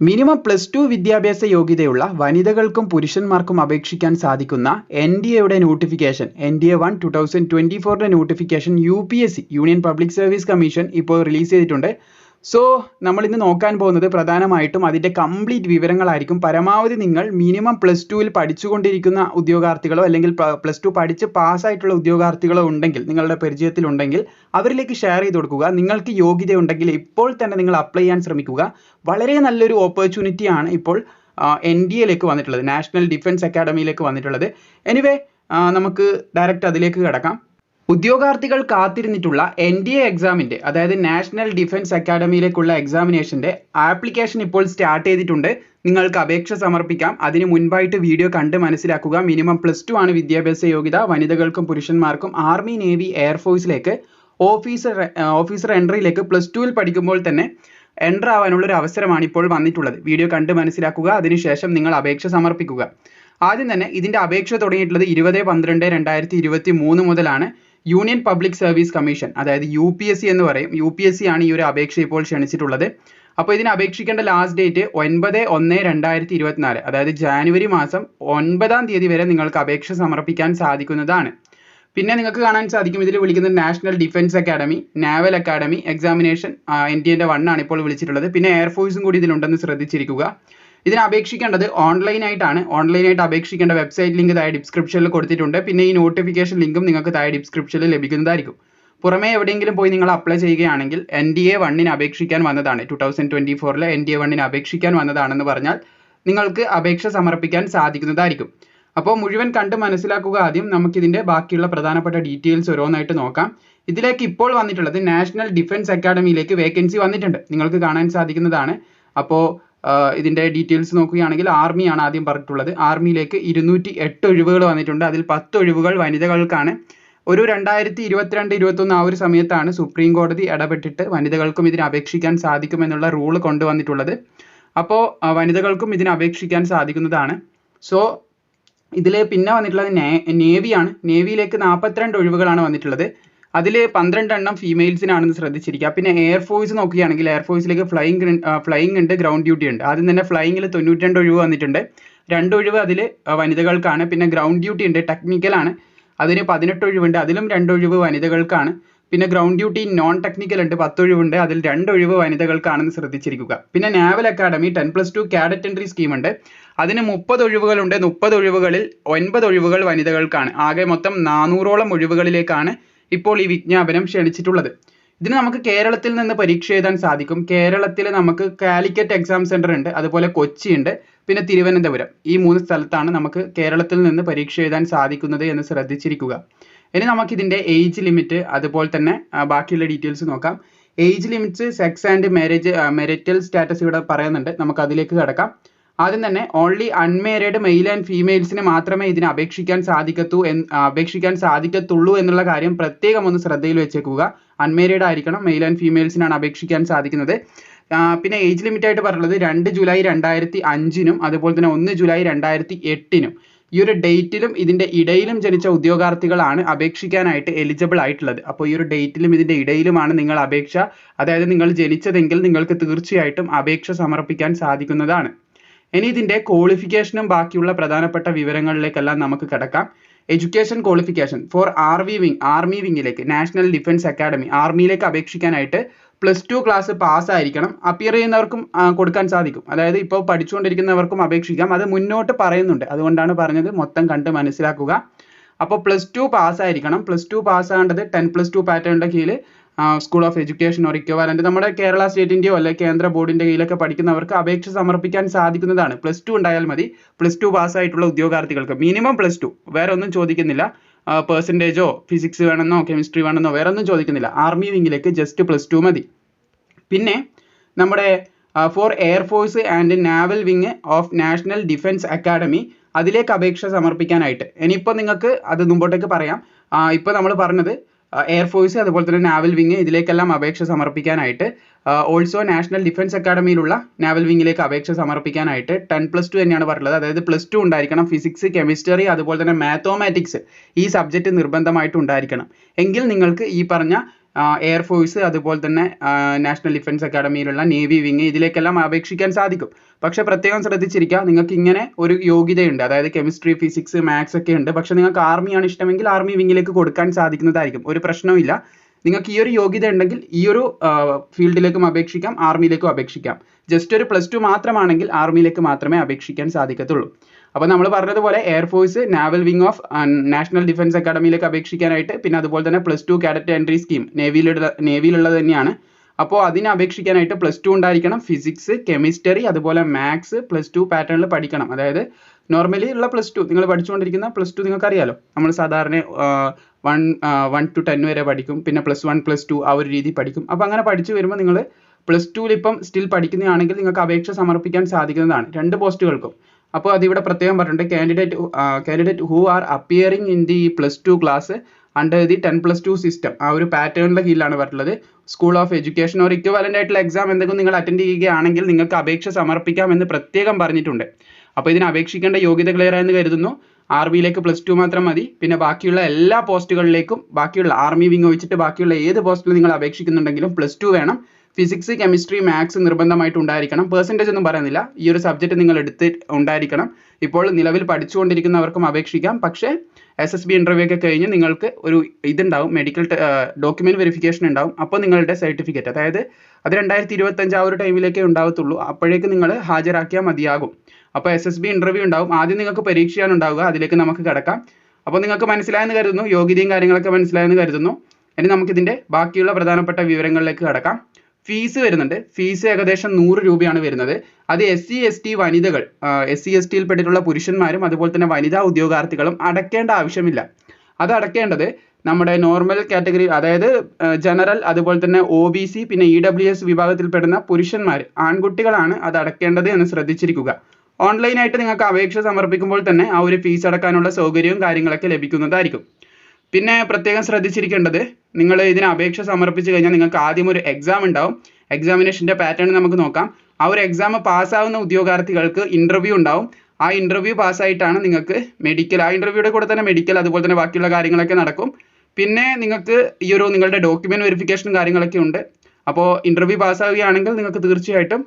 Minimum plus two വിദ്യാഭ്യാസ യോഗ്യതയുള്ള വനിതകൾക്കും പുരുഷന്മാർക്കും അപേക്ഷിക്കാൻ സാധിക്കുന്ന എൻ ഡി എയുടെ notification N D A one two thousand twenty ഫോറിന്റെ notification U P S C Union Public Service Commission ഇപ്പോൾ റിലീസ് ചെയ്തിട്ടുണ്ട്. സോ നമ്മൾ ഇന്ന് നോക്കാൻ പോകുന്നത് പ്രധാനമായിട്ടും അതിന്റെ കംപ്ലീറ്റ് വിവരങ്ങളായിരിക്കും. പരമാവധി നിങ്ങൾ മിനിമം പ്ലസ് ടുവിൽ പഠിച്ചുകൊണ്ടിരിക്കുന്ന ഉദ്യോഗാർത്ഥികളോ അല്ലെങ്കിൽ പ്ലസ് ടു പഠിച്ച് പാസ്സായിട്ടുള്ള ഉദ്യോഗാർത്ഥികളോ ഉണ്ടെങ്കിൽ നിങ്ങളുടെ പരിചയത്തിലുണ്ടെങ്കിൽ അവരിലേക്ക് ഷെയർ ചെയ്ത് കൊടുക്കുക. നിങ്ങൾക്ക് യോഗ്യത ഉണ്ടെങ്കിൽ ഇപ്പോൾ തന്നെ നിങ്ങൾ അപ്ലൈ ചെയ്യാൻ ശ്രമിക്കുക. വളരെ നല്ലൊരു ഓപ്പർച്യൂണിറ്റിയാണ് ഇപ്പോൾ എൻ ഡി എയിലേക്ക് വന്നിട്ടുള്ളത്. നാഷണൽ ഡിഫൻസ് അക്കാഡമിയിലേക്ക് വന്നിട്ടുള്ളത്. എനിവേ നമുക്ക് ഡയറക്റ്റ് അതിലേക്ക് കിടക്കാം. ഉദ്യോഗാർത്ഥികൾ കാത്തിരുന്നിട്ടുള്ള എൻ ഡി എ എക്സാമിന്റെ അതായത് നാഷണൽ ഡിഫൻസ് അക്കാഡമിയിലേക്കുള്ള എക്സാമിനേഷന്റെ ആപ്ലിക്കേഷൻ ഇപ്പോൾ സ്റ്റാർട്ട് ചെയ്തിട്ടുണ്ട്. നിങ്ങൾക്ക് അപേക്ഷ സമർപ്പിക്കാം. അതിന് മുൻപായിട്ട് വീഡിയോ കണ്ട് മനസ്സിലാക്കുക. മിനിമം പ്ലസ് ടു ആണ് വിദ്യാഭ്യാസ യോഗ്യത. വനിതകൾക്കും പുരുഷന്മാർക്കും ആർമി നേവി എയർഫോഴ്സിലേക്ക് ഓഫീസർ ഓഫീസർ എൻട്രിയിലേക്ക് പ്ലസ് ടുവിൽ പഠിക്കുമ്പോൾ തന്നെ എന്റർ ആവാനുള്ള ഒരു അവസരമാണ് ഇപ്പോൾ വന്നിട്ടുള്ളത്. വീഡിയോ കണ്ട് മനസ്സിലാക്കുക. അതിനുശേഷം നിങ്ങൾ അപേക്ഷ സമർപ്പിക്കുക. ആദ്യം തന്നെ ഇതിന്റെ അപേക്ഷ തുടങ്ങിയിട്ടുള്ളത് ഇരുപത് പന്ത്രണ്ട് രണ്ടായിരത്തി ഇരുപത്തി മൂന്ന് മുതലാണ്. യൂണിയൻ പബ്ലിക് സർവീസ് കമ്മീഷൻ അതായത് യു പി എസ് സി എന്ന് പറയും. യു പി എസ് സി ആണ് ഈ ഒരു അപേക്ഷ ഇപ്പോൾ ക്ഷണിച്ചിട്ടുള്ളത്. അപ്പോൾ ഇതിന് അപേക്ഷിക്കേണ്ട ലാസ്റ്റ് ഡേറ്റ് ഒൻപത് ഒന്ന് രണ്ടായിരത്തി ഇരുപത്തിനാല് അതായത് ജാനുവരി മാസം ഒൻപതാം തീയതി വരെ നിങ്ങൾക്ക് അപേക്ഷ സമർപ്പിക്കാൻ സാധിക്കുന്നതാണ്. പിന്നെ നിങ്ങൾക്ക് കാണാൻ സാധിക്കും ഇതിൽ വിളിക്കുന്നത് National Defence Academy Naval Academy examination N T എന്റെ വൺ ആണ് ഇപ്പോൾ വിളിച്ചിട്ടുള്ളത്. പിന്നെ എയർഫോഴ്സും കൂടി ഇതിലുണ്ടെന്ന് ശ്രദ്ധിച്ചിരിക്കുക. ഇതിന് അപേക്ഷിക്കേണ്ടത് ഓൺലൈൻ ആയിട്ടാണ്. ഓൺലൈനായിട്ട് അപേക്ഷിക്കേണ്ട വെബ്സൈറ്റ് ലിങ്ക് താഴെ ഡിസ്ക്രിപ്ഷനിൽ കൊടുത്തിട്ടുണ്ട്. പിന്നെ ഈ നോട്ടിഫിക്കേഷൻ ലിങ്കും നിങ്ങൾക്ക് താഴെ ഡിസ്ക്രിപ്ഷനിൽ ലഭിക്കുന്നതായിരിക്കും. പുറമേ എവിടെയെങ്കിലും പോയി നിങ്ങൾ അപ്ലൈ ചെയ്യുകയാണെങ്കിൽ എൻ ഡി എ വണ്ണിന് അപേക്ഷിക്കാൻ വന്നതാണ്. ടു തൗസൻഡ് ട്വന്റി ഫോറിൽ എൻ ഡി എ വണ്ണിന് അപേക്ഷിക്കാൻ വന്നതാണെന്ന് പറഞ്ഞാൽ നിങ്ങൾക്ക് അപേക്ഷ സമർപ്പിക്കാൻ സാധിക്കുന്നതായിരിക്കും. അപ്പോൾ മുഴുവൻ കണ്ട് മനസ്സിലാക്കുക ആദ്യം. നമുക്കിതിന്റെ ബാക്കിയുള്ള പ്രധാനപ്പെട്ട ഡീറ്റെയിൽസ് ഓരോന്നായിട്ട് നോക്കാം. ഇതിലേക്ക് ഇപ്പോൾ വന്നിട്ടുള്ളത് നാഷണൽ ഡിഫൻസ് അക്കാഡമിയിലേക്ക് വേക്കൻസി വന്നിട്ടുണ്ട്. നിങ്ങൾക്ക് കാണാൻ സാധിക്കുന്നതാണ്. അപ്പോൾ ഇതിന്റെ ഡീറ്റെയിൽസ് നോക്കുകയാണെങ്കിൽ ആർമിയാണ് ആദ്യം പറഞ്ഞിട്ടുള്ളത്. ആർമിയിലേക്ക് ഇരുന്നൂറ്റി എട്ട് ഒഴിവുകൾ വന്നിട്ടുണ്ട്. അതിൽ പത്ത് ഒഴിവുകൾ വനിതകൾക്കാണ്. ഒരു രണ്ടായിരത്തി ഇരുപത്തിരണ്ട് ഇരുപത്തൊന്ന് ആ ഒരു സമയത്താണ് സുപ്രീം കോടതി ഇടപെട്ടിട്ട് വനിതകൾക്കും ഇതിന് അപേക്ഷിക്കാൻ സാധിക്കുമെന്നുള്ള റൂൾ കൊണ്ടുവന്നിട്ടുള്ളത്. അപ്പോൾ വനിതകൾക്കും ഇതിന് അപേക്ഷിക്കാൻ സാധിക്കുന്നതാണ്. സോ ഇതിൽ പിന്നെ വന്നിട്ടുള്ളത് നേവിയാണ് നേവിയിലേക്ക് നാൽപ്പത്തിരണ്ട് ഒഴിവുകളാണ് വന്നിട്ടുള്ളത്. അതിൽ പന്ത്രണ്ട് എണ്ണം ഫീമെയിൽസിനാണെന്ന് ശ്രദ്ധിച്ചിരിക്കുക. പിന്നെ എയർഫോഴ്സ് നോക്കുകയാണെങ്കിൽ എയർഫോഴ്സിലേക്ക് ഫ്ലൈയിങ് ഫ്ലൈയിങ് ഉണ്ട് ഗ്രൗണ്ട് ഡ്യൂട്ടി ഉണ്ട്. ആദ്യം തന്നെ ഫ്ലൈയിങ്ങിൽ തൊണ്ണൂറ്റി രണ്ട് ഒഴിവ് വന്നിട്ടുണ്ട്. രണ്ട് ഒഴിവ് അതിൽ വനിതകൾക്കാണ്. പിന്നെ ഗ്രൗണ്ട് ഡ്യൂട്ടി ഉണ്ട് ടെക്നിക്കലാണ് അതിന് പതിനെട്ട് ഒഴിവുണ്ട് അതിലും രണ്ട് ഒഴിവ് വനിതകൾക്കാണ്. പിന്നെ ഗ്രൗണ്ട് ഡ്യൂട്ടി നോൺ ടെക്നിക്കൽ ഉണ്ട് പത്ത് ഒഴിവുണ്ട് അതിൽ രണ്ട് ഒഴിവ് വനിതകൾക്കാണെന്ന് ശ്രദ്ധിച്ചിരിക്കുക. പിന്നെ Naval Academy ten plus two cadet entry scheme ഉണ്ട്. അതിന് മുപ്പത് ഒഴിവുകളുണ്ട് മുപ്പത് ഒഴിവുകളിൽ ഒൻപത് ഒഴിവുകൾ വനിതകൾക്കാണ്. ആകെ മൊത്തം നാനൂറോളം ഒഴിവുകളിലേക്കാണ് ഇപ്പോൾ ഈ വിജ്ഞാപനം ക്ഷണിച്ചിട്ടുള്ളത്. ഇതിന് നമുക്ക് കേരളത്തിൽ നിന്ന് പരീക്ഷ എഴുതാൻ സാധിക്കും. കേരളത്തിൽ നമുക്ക് കാലിക്കറ്റ് എക്സാം സെന്റർ ഉണ്ട് അതുപോലെ കൊച്ചി ഉണ്ട് പിന്നെ തിരുവനന്തപുരം. ഈ മൂന്ന് സ്ഥലത്താണ് നമുക്ക് കേരളത്തിൽ നിന്ന് പരീക്ഷ എഴുതാൻ സാധിക്കുന്നത് എന്ന് ശ്രദ്ധിച്ചിരിക്കുക. ഇനി നമുക്ക് നമുക്കിതിന്റെ ഏജ് ലിമിറ്റ് അതുപോലെ തന്നെ ബാക്കിയുള്ള ഡീറ്റെയിൽസ് നോക്കാം. Age limits sex and marriage marital status ഇവിടെ പറയുന്നുണ്ട്. നമുക്ക് അതിലേക്ക് കിടക്കാം. ആദ്യം തന്നെ only unmarried male and and ഫീമെയിൽസിന് മാത്രമേ ഇതിന് അപേക്ഷിക്കാൻ സാധിക്കത്തു എന്ന് അപേക്ഷിക്കാൻ സാധിക്കത്തുള്ളൂ എന്നുള്ള കാര്യം പ്രത്യേകം ഒന്ന് ശ്രദ്ധയിൽ വെച്ചേക്കുക. unmarried ആയിരിക്കണം male and ആൻഡ് ഫീമെയിൽസിനാണ് അപേക്ഷിക്കാൻ സാധിക്കുന്നത്. പിന്നെ ഏജ് ലിമിറ്റ് ആയിട്ട് പറയുന്നത് രണ്ട് ജൂലൈ രണ്ടായിരത്തി അഞ്ചിനും അതുപോലെ തന്നെ ഒന്ന് ജൂലൈ രണ്ടായിരത്തി എട്ടിനും ഈ ഒരു ഡേറ്റിലും ഇതിന്റെ ഇടയിലും ജനിച്ച ഉദ്യോഗാർത്ഥികളാണ് അപേക്ഷിക്കാനായിട്ട് എലിജിബിൾ ആയിട്ടുള്ളത്. അപ്പോൾ ഈ ഒരു ഡേറ്റിലും ഇതിന്റെ ഇടയിലുമാണ് നിങ്ങൾ അപേക്ഷ അതായത് നിങ്ങൾ ജനിച്ചതെങ്കിൽ നിങ്ങൾക്ക് തീർച്ചയായിട്ടും അപേക്ഷ സമർപ്പിക്കാൻ സാധിക്കുന്നതാണ്. ഇനി ഇതിന്റെ ക്വാളിഫിക്കേഷനും ബാക്കിയുള്ള പ്രധാനപ്പെട്ട വിവരങ്ങളിലേക്കെല്ലാം നമുക്ക് കിടക്കാം. Education qualification for R V wing army വിങ്ങിലേക്ക് national defence academy ആർമിയിലേക്ക് അപേക്ഷിക്കാനായിട്ട് പ്ലസ് ടു ക്ലാസ് പാസ്സായിരിക്കണം അപ്പിയർ ചെയ്യുന്നവർക്കും കൊടുക്കാൻ സാധിക്കും. അതായത് ഇപ്പോൾ പഠിച്ചുകൊണ്ടിരിക്കുന്നവർക്കും അപേക്ഷിക്കാം. അത് മുന്നോട്ട് പറയുന്നുണ്ട്. അതുകൊണ്ടാണ് പറഞ്ഞത് മൊത്തം കണ്ട് മനസ്സിലാക്കുക. അപ്പോൾ പ്ലസ് ടു പാസ്സായിരിക്കണം പ്ലസ് ടു പാസ്സാകേണ്ടത് ടെൻ പ്ലസ് ടു പാറ്റേണിന്റെ കീഴിൽ school of education or equivalent നമ്മുടെ കേരള സ്റ്റേറ്റിന്റെയോ അല്ലെങ്കിൽ കേന്ദ്ര ബോർഡിന്റെ കീഴിലൊക്കെ പഠിക്കുന്നവർക്ക് അപേക്ഷ സമർപ്പിക്കാൻ സാധിക്കുന്നതാണ്. പ്ലസ് ടു ഉണ്ടായാൽ മതി. പ്ലസ് ടു പാസ്സായിട്ടുള്ള ഉദ്യോഗാർത്ഥികൾക്ക്. മിനിമം പ്ലസ് ടു വേറെ ഒന്നും ചോദിക്കുന്നില്ല. പെർസെന്റേജോ ഫിസിക്സ് വേണമെന്നോ കെമിസ്ട്രി വേണമെന്നോ വേറെ ഒന്നും ചോദിക്കുന്നില്ല. ആർമി വിങ്ങിലേക്ക് ജസ്റ്റ് പ്ലസ് ടു മതി. പിന്നെ നമ്മുടെ for air force and naval wing of National Defence Academy അതിലേക്ക് അപേക്ഷ സമർപ്പിക്കാനായിട്ട്. ഇനിയിപ്പോൾ നിങ്ങൾക്ക് അത് മുമ്പോട്ടേക്ക് പറയാം. ഇപ്പോൾ നമ്മൾ പറഞ്ഞത് എയർഫോഴ്സ് അതുപോലെ തന്നെ നാവൽ വിങ് ഇതിലേക്കെല്ലാം അപേക്ഷ സമർപ്പിക്കാനായിട്ട് ഓൾസോ നാഷണൽ ഡിഫൻസ് അക്കാഡമിയിലുള്ള നാവൽ വിങ്ങിലേക്ക് അപേക്ഷ സമർപ്പിക്കാനായിട്ട് ടെൻ പ്ലസ് ടു തന്നെയാണ് പറയുന്നത് അതായത് പ്ലസ് ടു ഉണ്ടായിരിക്കണം ഫിസിക്സ് കെമിസ്ട്രി അതുപോലെ തന്നെ മാത്തമാറ്റിക്സ് ഈ സബ്ജക്റ്റ് നിർബന്ധമായിട്ട് ഉണ്ടായിരിക്കണം. എങ്കിൽ നിങ്ങൾക്ക് ഈ പറഞ്ഞ എയർഫോഴ്സ് അതുപോലെ തന്നെ നാഷണൽ ഡിഫൻസ് അക്കാഡമിയിലുള്ള നേവി വിങ് ഇതിലേക്കെല്ലാം അപേക്ഷിക്കാൻ സാധിക്കും. പക്ഷേ പ്രത്യേകം ശ്രദ്ധിച്ചിരിക്കുക നിങ്ങൾക്ക് ഇങ്ങനെ ഒരു യോഗ്യതയുണ്ട്. അതായത് കെമിസ്ട്രി ഫിസിക്സ് മാത്സ് ഒക്കെ ഉണ്ട്. പക്ഷേ നിങ്ങൾക്ക് ആർമിയാണ് ഇഷ്ടമെങ്കിൽ ആർമി വിങ്ങിലേക്ക് കൊടുക്കാൻ സാധിക്കുന്നതായിരിക്കും. ഒരു പ്രശ്നവുമില്ല. നിങ്ങൾക്ക് ഈ ഒരു യോഗ്യത ഉണ്ടെങ്കിൽ ഈ ഒരു ഫീൽഡിലേക്കും അപേക്ഷിക്കാം ആർമിയിലേക്കും അപേക്ഷിക്കാം. ജസ്റ്റ് ഒരു പ്ലസ് ടു മാത്രമാണെങ്കിൽ ആർമിയിലേക്ക് മാത്രമേ അപേക്ഷിക്കാൻ സാധിക്കത്തുള്ളൂ. അപ്പോൾ നമ്മൾ പറഞ്ഞതുപോലെ air force naval wing of National Defence അക്കാഡമിയിലേക്ക് അപേക്ഷിക്കാനായിട്ട് പിന്നെ അതുപോലെ തന്നെ plus two cadet entry scheme നേവിയിലുള്ള നേവിയിലുള്ളത് തന്നെയാണ്. അപ്പോൾ അതിന് അപേക്ഷിക്കാനായിട്ട് പ്ലസ് ടു ഉണ്ടായിരിക്കണം. ഫിസിക്സ് കെമിസ്ട്രി അതുപോലെ മാത്സ് പ്ലസ് ടു പാറ്റേണിൽ പഠിക്കണം. അതായത് നോർമലി ഉള്ള പ്ലസ് ടു നിങ്ങൾ പഠിച്ചുകൊണ്ടിരിക്കുന്ന പ്ലസ് ടു നിങ്ങൾക്ക് അറിയാലോ നമ്മൾ സാധാരണ വൺ വൺ ടു ടെൻ വരെ പഠിക്കും. പിന്നെ പ്ലസ് വൺ പ്ലസ് ടു ആ ഒരു രീതി പഠിക്കും. അപ്പോൾ അങ്ങനെ പഠിച്ചു വരുമ്പോൾ നിങ്ങൾ പ്ലസ് ടുവിൽ ഇപ്പം സ്റ്റിൽ പഠിക്കുന്നതാണെങ്കിൽ നിങ്ങൾക്ക് അപേക്ഷ സമർപ്പിക്കാൻ സാധിക്കുന്നതാണ്. രണ്ട് പോസ്റ്റുകൾക്കും. അപ്പോൾ അതിവിടെ പ്രത്യേകം പറഞ്ഞിട്ടുണ്ട്. Candidate candidate who are appearing in the plus two class under the ten plus two system ആ ഒരു പാറ്റേണിന്റെ കീഴിലാണ് പറഞ്ഞിട്ടുള്ളത്. School of education or equivalent ആയിട്ടുള്ള എക്സാം എന്തെങ്കിലും നിങ്ങൾ അറ്റൻഡ് ചെയ്യുകയാണെങ്കിൽ നിങ്ങൾക്ക് അപേക്ഷ സമർപ്പിക്കാം എന്ന് പ്രത്യേകം പറഞ്ഞിട്ടുണ്ട്. അപ്പോൾ ഇതിന് അപേക്ഷിക്കേണ്ട യോഗ്യത ക്ലിയർ ആയെന്ന് കരുതുന്നു. ആർമിയിലേക്ക് പ്ലസ് ടു മാത്രം മതി. പിന്നെ ബാക്കിയുള്ള എല്ലാ പോസ്റ്റുകളിലേക്കും ബാക്കിയുള്ള ആർമി വിങ് ഒഴിച്ചിട്ട് ബാക്കിയുള്ള ഏത് പോസ്റ്റിൽ നിങ്ങൾ അപേക്ഷിക്കുന്നുണ്ടെങ്കിലും പ്ലസ് ടു വേണം. ഫിസിക്സ് കെമിസ്ട്രി മാത്സ് നിർബന്ധമായിട്ട് ഉണ്ടായിരിക്കണം. പെർസെന്റേജ് ഒന്നും പറയുന്നില്ല. ഈ ഒരു സബ്ജക്റ്റ് നിങ്ങൾ എടുത്ത് ഉണ്ടായിരിക്കണം. ഇപ്പോൾ നിലവിൽ പഠിച്ചുകൊണ്ടിരിക്കുന്നവർക്കും അപേക്ഷിക്കാം. പക്ഷേ എസ് എസ് ബി ഇന്റർവ്യൂ ഒക്കെ കഴിഞ്ഞ് നിങ്ങൾക്ക് ഒരു ഇതുണ്ടാവും. മെഡിക്കൽ ഡോക്യുമെന്റ് വെരിഫിക്കേഷൻ ഉണ്ടാവും. അപ്പോൾ നിങ്ങളുടെ സർട്ടിഫിക്കറ്റ് അതായത് അത് രണ്ടായിരത്തി ഇരുപത്തഞ്ച് ആ ഒരു ടൈമിലേക്കേ ഉണ്ടാവത്തുള്ളൂ. അപ്പോഴേക്കും നിങ്ങൾ ഹാജരാക്കിയാൽ മതിയാകും. അപ്പോൾ എസ് എസ് ബി ഇന്റർവ്യൂ ഉണ്ടാവും. ആദ്യം നിങ്ങൾക്ക് പരീക്ഷയാണ് ഉണ്ടാവുക അതിലേക്ക് നമുക്ക് കടക്കാം. അപ്പോൾ നിങ്ങൾക്ക് മനസ്സിലായെന്ന് കരുതുന്നു. യോഗ്യതയും കാര്യങ്ങളൊക്കെ മനസ്സിലായെന്ന് കരുതുന്നു. ഇനി നമുക്കിതിന്റെ ബാക്കിയുള്ള പ്രധാനപ്പെട്ട വിവരങ്ങളിലേക്ക് കടക്കാം. ഫീസ് വരുന്നുണ്ട്. ഫീസ് ഏകദേശം നൂറ് രൂപയാണ് വരുന്നത്. അത് എസ് സി എസ് ടി വനിതകൾ എസ് സി എസ് ടിയിൽ പെട്ടിട്ടുള്ള പുരുഷന്മാരും അതുപോലെ തന്നെ വനിതാ ഉദ്യോഗാർത്ഥികളും അടക്കേണ്ട ആവശ്യമില്ല. അത് അടക്കേണ്ടത് നമ്മുടെ നോർമൽ കാറ്റഗറി അതായത് ജനറൽ അതുപോലെ തന്നെ ഒ ബി സി പിന്നെ ഇ ഡബ്ല്യു എസ് വിഭാഗത്തിൽപ്പെടുന്ന പുരുഷന്മാർ ആൺകുട്ടികളാണ് അത് അടയ്ക്കേണ്ടത് എന്ന് ശ്രദ്ധിച്ചിരിക്കുക. ഓൺലൈനായിട്ട് നിങ്ങൾക്ക് അപേക്ഷ സമർപ്പിക്കുമ്പോൾ തന്നെ ആ ഒരു ഫീസ് അടക്കാനുള്ള സൗകര്യവും കാര്യങ്ങളൊക്കെ ലഭിക്കുന്നതായിരിക്കും. പിന്നെ പ്രത്യേകം ശ്രദ്ധിച്ചിരിക്കേണ്ടത് നിങ്ങൾ ഇതിന് അപേക്ഷ സമർപ്പിച്ചു കഴിഞ്ഞാൽ നിങ്ങൾക്ക് ആദ്യം ഒരു എക്സാം ഉണ്ടാവും. എക്സാമിനേഷന്റെ പാറ്റേൺ നമുക്ക് നോക്കാം. ആ ഒരു എക്സാം പാസ്സാവുന്ന ഉദ്യോഗാർത്ഥികൾക്ക് ഇന്റർവ്യൂ ഉണ്ടാവും. ആ ഇന്റർവ്യൂ പാസ്സായിട്ടാണ് നിങ്ങൾക്ക് മെഡിക്കൽ ആ ഇന്റർവ്യൂയുടെ കൂടെ തന്നെ മെഡിക്കൽ അതുപോലെ തന്നെ ബാക്കിയുള്ള കാര്യങ്ങളൊക്കെ നടക്കും. പിന്നെ നിങ്ങൾക്ക് ഈ ഒരു നിങ്ങളുടെ ഡോക്യുമെന്റ് വെരിഫിക്കേഷനും കാര്യങ്ങളൊക്കെ ഉണ്ട്. അപ്പോൾ ഇന്റർവ്യൂ പാസ്സാവുകയാണെങ്കിൽ നിങ്ങൾക്ക് തീർച്ചയായിട്ടും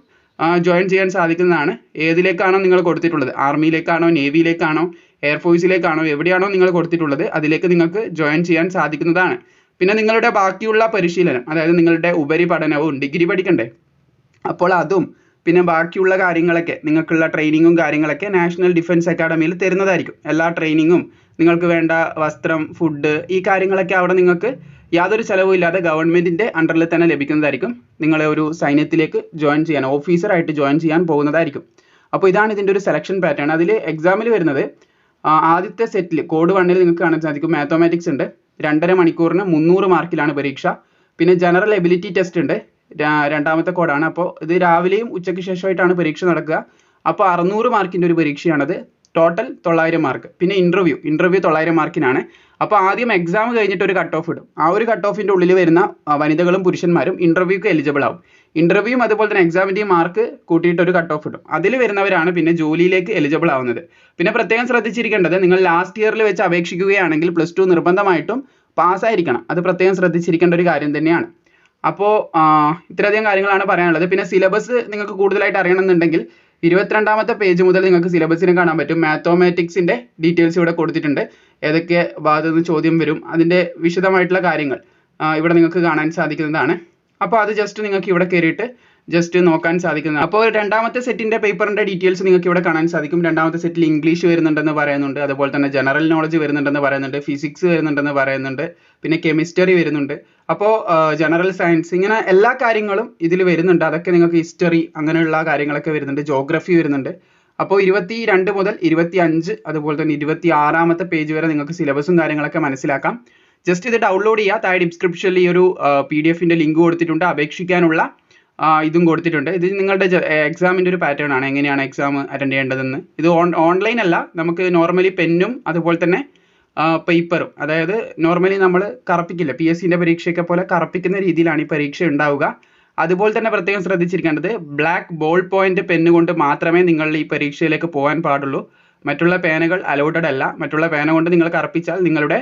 ജോയിൻ ചെയ്യാൻ സാധിക്കുന്നതാണ്. ഏതിലേക്കാണോ നിങ്ങൾ കൊടുത്തിട്ടുള്ളത്? ആർമിയിലേക്കാണോ നേവിയിലേക്കാണോ എയർഫോഴ്സിലേക്കാണോ എവിടെയാണോ നിങ്ങൾ കൊടുത്തിട്ടുള്ളത് അതിലേക്ക് നിങ്ങൾക്ക് ജോയിൻ ചെയ്യാൻ സാധിക്കുന്നതാണ്. പിന്നെ നിങ്ങളുടെ ബാക്കിയുള്ള പരിശീലനം അതായത് നിങ്ങളുടെ ഉപരിപഠനവും ഡിഗ്രി പഠിക്കണ്ടേ? അപ്പോൾ അതും പിന്നെ ബാക്കിയുള്ള കാര്യങ്ങളൊക്കെ നിങ്ങൾക്കുള്ള ട്രെയിനിങ്ങും കാര്യങ്ങളൊക്കെ നാഷണൽ ഡിഫൻസ് അക്കാഡമിയിൽ തരുന്നതായിരിക്കും. എല്ലാ ട്രെയിനിങ്ങും നിങ്ങൾക്ക് വേണ്ട വസ്ത്രം ഫുഡ് ഈ കാര്യങ്ങളൊക്കെ അവിടെ നിങ്ങൾക്ക് യാതൊരു ചിലവും ഇല്ലാതെ ഗവൺമെന്റിന്റെ അണ്ടറിൽ തന്നെ ലഭിക്കുന്നതായിരിക്കും. നിങ്ങളെ ഒരു സൈന്യത്തിലേക്ക് ജോയിൻ ചെയ്യാൻ ഓഫീസറായിട്ട് ജോയിൻ ചെയ്യാൻ പോകുന്നതായിരിക്കും. അപ്പോൾ ഇതാണ് ഇതിന്റെ ഒരു സെലക്ഷൻ പാറ്റേൺ അതിൽ എക്സാമിൽ വരുന്നത് ആദ്യത്തെ സെറ്റിൽ കോഡ് വണ്ണിൽ നിങ്ങൾക്ക് കാണാൻ സാധിക്കും. മാത്തമാറ്റിക്സ് ഉണ്ട്. രണ്ടര മണിക്കൂറിന് മുന്നൂറ് മാർക്കിലാണ് പരീക്ഷ. പിന്നെ ജനറൽ എബിലിറ്റി ടെസ്റ്റ് ഉണ്ട്. രണ്ടാമത്തെ കോഡാണ് അപ്പോൾ ഇത് രാവിലെയും ഉച്ചയ്ക്ക് ശേഷമായിട്ടാണ് പരീക്ഷ നടക്കുക. അപ്പോൾ അറുന്നൂറ് മാർക്കിന്റെ ഒരു പരീക്ഷയാണത്. ടോട്ടൽ തൊള്ളായിരം മാർക്ക് പിന്നെ ഇന്റർവ്യൂ ഇന്റർവ്യൂ തൊള്ളായിരം മാർക്കിനാണ് അപ്പോൾ ആദ്യം എക്സാം കഴിഞ്ഞിട്ട് ഒരു കട്ട് ഓഫ് ഇടും. ആ ഒരു കട്ട് ഓഫിന്റെ ഉള്ളിൽ വരുന്ന വനിതകളും പുരുഷന്മാരും ഇന്റർവ്യൂക്ക് എലിജിബിൾ ആവും. ഇന്റർവ്യൂവും അതുപോലെ തന്നെ എക്സാമിന്റെയും മാർക്ക് കൂട്ടിയിട്ട് ഒരു കട്ട് ഓഫ് ഇടും. അതിൽ വരുന്നവരാണ് പിന്നെ ജോലിയിലേക്ക് എലിജിബിൾ ആവുന്നത്. പിന്നെ പ്രത്യേകം ശ്രദ്ധിച്ചിരിക്കേണ്ടത് നിങ്ങൾ ലാസ്റ്റ് ഇയറിൽ വെച്ച് അപേക്ഷിക്കുകയാണെങ്കിൽ പ്ലസ് ടു നിർബന്ധമായിട്ടും പാസ്സായിരിക്കണം അത് പ്രത്യേകം ശ്രദ്ധിച്ചിരിക്കേണ്ട ഒരു കാര്യം തന്നെയാണ്. അപ്പോൾ ഇത്രയധികം കാര്യങ്ങളാണ് പറയാനുള്ളത്. പിന്നെ സിലബസ് നിങ്ങൾക്ക് കൂടുതലായിട്ട് അറിയണമെന്നുണ്ടെങ്കിൽ ഇരുപത്തിരണ്ടാമത്തെ പേജ് മുതൽ നിങ്ങൾക്ക് സിലബസിനെ കാണാൻ പറ്റും. മാത്തമാറ്റിക്സിന്റെ ഡീറ്റെയിൽസ് ഇവിടെ കൊടുത്തിട്ടുണ്ട്. ഏതൊക്കെ ഭാഗത്തു നിന്ന് ചോദ്യം വരും അതിന്റെ വിശദമായിട്ടുള്ള കാര്യങ്ങൾ ഇവിടെ നിങ്ങൾക്ക് കാണാൻ സാധിക്കുന്നതാണ്. അപ്പോൾ അത് ജസ്റ്റ് നിങ്ങൾക്ക് ഇവിടെ കയറിയിട്ട് ജസ്റ്റ് നോക്കാൻ സാധിക്കുന്നതാണ് അപ്പോൾ രണ്ടാമത്തെ സെറ്റിന്റെ പേപ്പറിന്റെ ഡീറ്റെയിൽസ് നിങ്ങൾക്ക് ഇവിടെ കാണാൻ സാധിക്കും. രണ്ടാമത്തെ സെറ്റിൽ ഇംഗ്ലീഷ് വരുന്നുണ്ടെന്ന് പറയുന്നുണ്ട്. അതുപോലെ തന്നെ ജനറൽ നോളജ് വരുന്നുണ്ടെന്ന് പറയുന്നുണ്ട്. ഫിസിക്സ് വരുന്നുണ്ടെന്ന് പറയുന്നുണ്ട്. പിന്നെ കെമിസ്ട്രി വരുന്നുണ്ട്. അപ്പോൾ ജനറൽ സയൻസ് ഇങ്ങനെ എല്ലാ കാര്യങ്ങളും ഇതിൽ വരുന്നുണ്ട്. അതൊക്കെ നിങ്ങൾക്ക് ഹിസ്റ്ററി അങ്ങനെയുള്ള കാര്യങ്ങളൊക്കെ വരുന്നുണ്ട്. ജോഗ്രഫി വരുന്നുണ്ട്. അപ്പോൾ ഇരുപത്തി രണ്ട് മുതൽ ഇരുപത്തി അഞ്ച് അതുപോലെ തന്നെ ഇരുപത്തി ആറാമത്തെ പേജ് വരെ നിങ്ങൾക്ക് സിലബസും കാര്യങ്ങളൊക്കെ മനസ്സിലാക്കാം. ജസ്റ്റ് ഇത് ഡൗൺലോഡ് ചെയ്യുക. താഴെ ഡിസ്ക്രിപ്ഷനിൽ ഈ ഒരു പി ഡി എഫിന്റെ ലിങ്ക് കൊടുത്തിട്ടുണ്ട്. അപേക്ഷിക്കാനുള്ള ഇതും കൊടുത്തിട്ടുണ്ട്. ഇത് നിങ്ങളുടെ എക്സാമിന്റെ ഒരു പാറ്റേൺ ആണ്. എങ്ങനെയാണ് എക്സാം അറ്റൻഡ് ചെയ്യേണ്ടതെന്ന്. ഇത് ഓൺ ഓൺലൈൻ അല്ല. നമുക്ക് നോർമലി പെന്നും അതുപോലെ തന്നെ പേപ്പറും അതായത് നോർമലി നമ്മൾ കറപ്പിക്കില്ല. പി എസ് സിന്റെ പരീക്ഷയൊക്കെ പോലെ കറപ്പിക്കുന്ന രീതിയിലാണ് ഈ പരീക്ഷ ഉണ്ടാവുക. അതുപോലെ തന്നെ പ്രത്യേകം ശ്രദ്ധിച്ചിരിക്കേണ്ടത് ബ്ലാക്ക് ബോൾ പോയിന്റ് പെന്ന് കൊണ്ട് മാത്രമേ നിങ്ങൾ ഈ പരീക്ഷയിലേക്ക് പോകാൻ പാടുള്ളൂ. മറ്റുള്ള പേനകൾ അലോട്ടഡ് അല്ല. മറ്റുള്ള പേന കൊണ്ട് നിങ്ങൾ കറപ്പിച്ചാൽ നിങ്ങളുടെ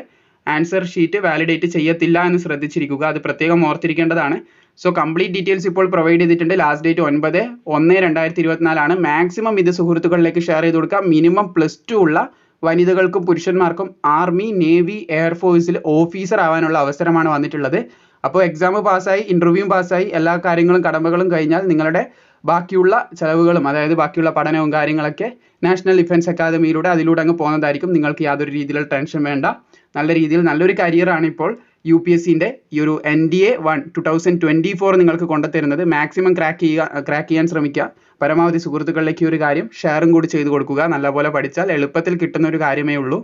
ആൻസർ ഷീറ്റ് വാലിഡേറ്റ് ചെയ്യത്തില്ല എന്ന് ശ്രദ്ധിച്ചിരിക്കുക. അത് പ്രത്യേകം ഓർത്തിരിക്കേണ്ടതാണ്. സോ കംപ്ലീറ്റ് ഡീറ്റെയിൽസ് ഇപ്പോൾ പ്രൊവൈഡ് ചെയ്തിട്ടുണ്ട്. ലാസ്റ്റ് ഡേറ്റ് ഒൻപത് ഒന്ന് രണ്ടായിരത്തി ഇരുപത്തിനാലാണ് മാക്സിമം ഇത് സുഹൃത്തുക്കളിലേക്ക് ഷെയർ ചെയ്ത് കൊടുക്കുക മിനിമം പ്ലസ് ടു ഉള്ള വനിതകൾക്കും പുരുഷന്മാർക്കും ആർമി നേവി എയർഫോഴ്സിൽ ഓഫീസർ ആവാനുള്ള അവസരമാണ് വന്നിട്ടുള്ളത്. അപ്പോൾ എക്സാം പാസ്സായി ഇന്റർവ്യൂ പാസ്സായി എല്ലാ കാര്യങ്ങളും കടമ്പകളും കഴിഞ്ഞാൽ നിങ്ങളുടെ ബാക്കിയുള്ള ചെലവുകളും അതായത് ബാക്കിയുള്ള പഠനവും കാര്യങ്ങളൊക്കെ നാഷണൽ ഡിഫൻസ് അക്കാദമിയിലൂടെ അതിലൂടെ അങ്ങ് പോകുന്നതായിരിക്കും. നിങ്ങൾക്ക് യാതൊരു രീതിയിലുള്ള ടെൻഷൻ വേണ്ട. നല്ല രീതിയിൽ നല്ലൊരു കരിയറാണ് ഇപ്പോൾ യു പി എസ് സിന്റെ ഈ ഒരു N D A one two thousand twenty four നിങ്ങൾക്ക് കൊണ്ടുതരുന്നത് മാക്സിമം ക്രാക്ക് ചെയ്യുക ക്രാക്ക് ചെയ്യാൻ ശ്രമിക്കുക. പരമാവധി സുഹൃത്തുക്കളിലേക്ക് ഈ ഒരു കാര്യം ഷെയറും കൂടി ചെയ്തു കൊടുക്കുക. നല്ലപോലെ പഠിച്ചാൽ എളുപ്പത്തിൽ കിട്ടുന്ന ഒരു കാര്യമേ ഉള്ളൂ.